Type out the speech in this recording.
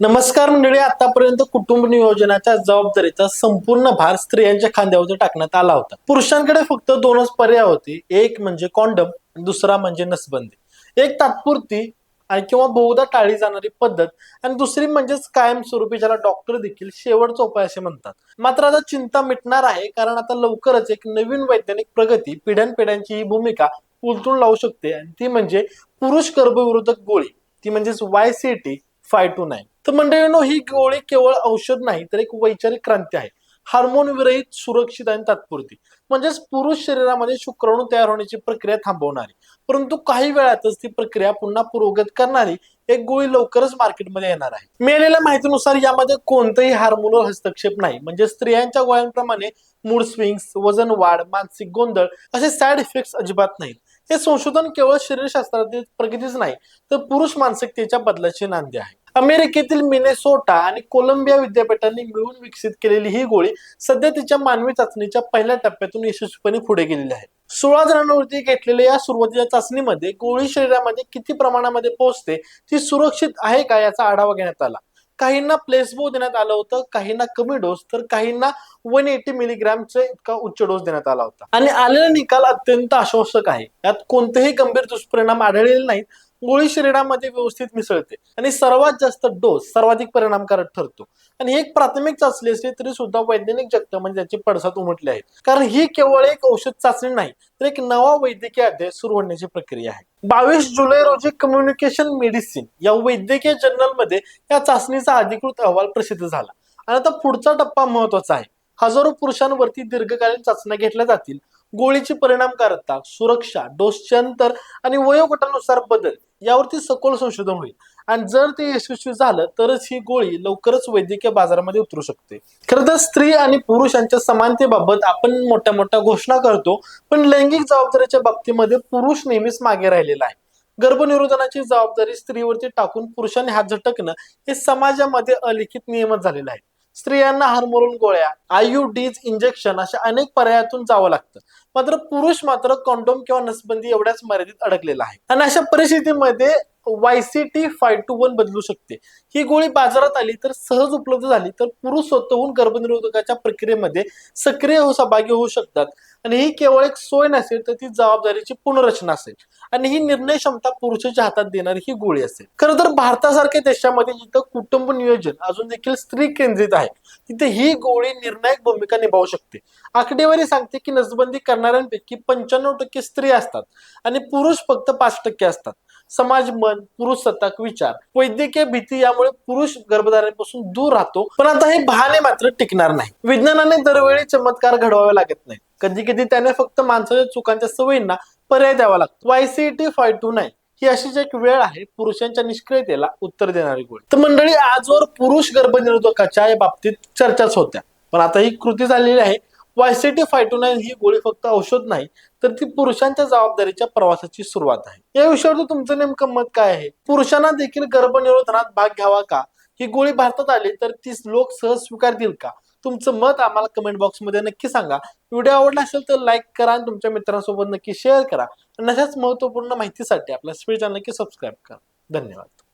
नमस्कार मंडळी आतापर्यंत कुटुंब नियोजनाच्या जबाबदारीचा संपूर्ण भार स्त्रियांच्या खांद्यावर टाकण्यात आला होता. पुरुषांकडे फक्त दोनच पर्याय होते. एक म्हणजे कॉन्डम दुसरा म्हणजे नसबंदी. एक तात्पुरती आणि किंवा बहुधा टाळली जाणारी पद्धत आणि दुसरी म्हणजेच कायमस्वरूपी ज्याला डॉक्टर देखील शेवटचा उपाय असे म्हणतात. मात्र आता चिंता मिटणार आहे कारण आता लवकरच एक नवीन वैज्ञानिक प्रगती पिढ्यानपिढ्यांची ही भूमिका उलटून लावू शकते. आणि ती म्हणजे पुरुष गर्भविरोधक गोळी. ती म्हणजेच Y C T five two nine तर मंडळीनो ही गोळी केवळ औषध नाही तर एक वैचारिक क्रांती आहे. हार्मोन विरहित सुरक्षित आणि तात्पुरती. म्हणजेच पुरुष शरीरामध्ये शुक्राणू तयार होण्याची प्रक्रिया थांबवणारी. परंतु काही वेळातच ती प्रक्रिया पुन्हा पुरोगत करणारी एक गोळी लवकरच मार्केटमध्ये येणार आहे. मिळालेल्या माहितीनुसार यामध्ये कोणतंही हार्मोनल हस्तक्षेप नाही. म्हणजे स्त्रियांच्या गोळ्यांप्रमाणे मूड स्विंग्स वजन वाढ मानसिक गोंधळ असे साईड इफेक्ट्स अजिबात नाहीत. हे संशोधन केवळ शरीरशास्त्रातील प्रगतीच नाही तर पुरुष मानसिकतेच्या बदलाची नांदी आहे. अमेरिकेतील मिनेसोटा आणि कोलंबिया विद्यापीठांनी मिळून विकसित केलेली ही गोळी सध्या तिच्या मानवी चाचणीच्या पहिल्या टप्प्यातून यशस्वीपणे पुढे गेलेली आहे. सोळा जणांवरती घेतलेल्या या सुरुवातीच्या चाचणीमध्ये गोळी शरीरामध्ये किती प्रमाणामध्ये पोहोचते ती सुरक्षित आहे का याचा आढावा घेण्यात आला. काहींना प्लेसबो देण्यात आलं होतं काहींना कमी डोस तर काहींना वन एटी मिलीग्रामचा इतका उच्च डोस देण्यात आला होता. आणि आलेला निकाल अत्यंत आश्वासक आहे. यात कोणतेही गंभीर दुष्परिणाम आढळलेले नाहीत गोळी शरीरामध्ये व्यवस्थित मिसळते आणि सर्वात जास्त डोस सर्वाधिक परिणामकारक ठरतो. आणि एक प्राथमिक चाचणी असली तरी सुद्धा वैज्ञानिक जगत म्हणजे त्याचे पडसाद उमटले आहेत कारण ही केवळ एक औषध चाचणी नाही तर एक नवा वैद्यकीय अध्याय सुरू होण्याची प्रक्रिया आहे. बावीस जुलै रोजी कम्युनिकेशन मेडिसिन या वैद्यकीय जर्नलमध्ये या चाचणीचा अधिकृत अहवाल प्रसिद्ध झाला. आणि आता पुढचा टप्पा महत्त्वाचा आहे. हजारो पुरुषांवरती दीर्घकालीन चाचण्या घेतल्या जातील. गोळीची परिणामकारकता सुरक्षा डोसचे अंतर आणि वयोगटानुसार बदल यावरती सखोल संशोधन होईल. आणि जर ते यशस्वी झालं तरच ही गोळी लवकरच वैद्यकीय बाजारामध्ये उतरू शकते. खरं तर स्त्री आणि पुरुष यांच्या समानतेबाबत आपण मोठ्या मोठ्या घोषणा करतो पण लैंगिक जबाबदारीच्या बाबतीमध्ये पुरुष नेहमीच मागे राहिलेला आहे. गर्भनिरोधनाची जबाबदारी स्त्रीवरती टाकून पुरुषांनी हात झटकणं हे समाजामध्ये अलिखित नियमच झालेलं आहे. स्त्रियांना हार्मोन गोळ्या आयुडीज इंजेक्शन अशा अनेक पर्यायातून जावं लागतं. मात्र पुरुष मात्र कॉन्डोम किंवा नसबंदी एवढ्याच मर्यादित अडकलेला आहे. आणि अशा परिस्थितीमध्ये वायसीटी फाय टू वन बदलू शकते. ही गोळी बाजारात आली तर सहज उपलब्ध झाली तर पुरुष स्वतःहून गर्भनिरोधकाच्या प्रक्रियेमध्ये सक्रिय हो सहभागी होऊ शकतात. आणि ही केवळ एक सोय नसेल तर ती जबाबदारीची पुनर्रचना असेल. आणि ही निर्णय क्षमता पुरुषाच्या हातात देणारी ही गोळी असेल. खरं तर भारतासारख्या देशामध्ये जिथं कुटुंब नियोजन अजून देखील स्त्री केंद्रित आहे तिथे ही गोळी निर्णायक भूमिका निभावू शकते. आकडेवारी सांगते की नसबंदी करणाऱ्यांपैकी पंच्याण्णव टक्के स्त्री असतात आणि पुरुष फक्त पाच टक्के असतात. समाज मन पुरुष सत्ताक विचार वैद्यकीय भीती यामुळे पुरुष गर्भधारणेपासून दूर राहतो पण आता हे बहाणे मात्र टिकणार नाही. विज्ञानाने दरवेळी चमत्कार घडवावे लागत नाही कधी कधी त्याने फक्त माणसाच्या चुकांच्या सवयींना पर्याय द्यावा लागतो. वायसीटी फाय टू नाईन ही अशीच एक वेळ आहे पुरुषांच्या निष्क्रियतेला उत्तर देणारी गोळी तर मंडळी आजवर पुरुष गर्भनिरोधकाच्या या बाबतीत चर्चाच होत्या. पण आता ही कृती झालेली आहे. वायसीटी फाय टू नाईन ही गोळी फक्त औषध नाही तर ती पुरुषांच्या जबाबदारीच्या प्रवासाची सुरुवात आहे. या विषयावर तुमचं नेमकं मत काय आहे? पुरुषांना देखील गर्भनिरोधनात भाग घ्यावा का? ही गोळी भारतात आली तर ती लोक सहज स्वीकारतील का? तुमचं मत आम्हाला कमेंट बॉक्समध्ये नक्की सांगा. व्हिडिओ आवडला असेल तर लाईक करा आणि तुमच्या मित्रांसोबत नक्की शेअर करा. आणि अशाच महत्त्वपूर्ण माहितीसाठी आपल्या स्पीड चॅनल नक्की सबस्क्राईब करा. धन्यवाद.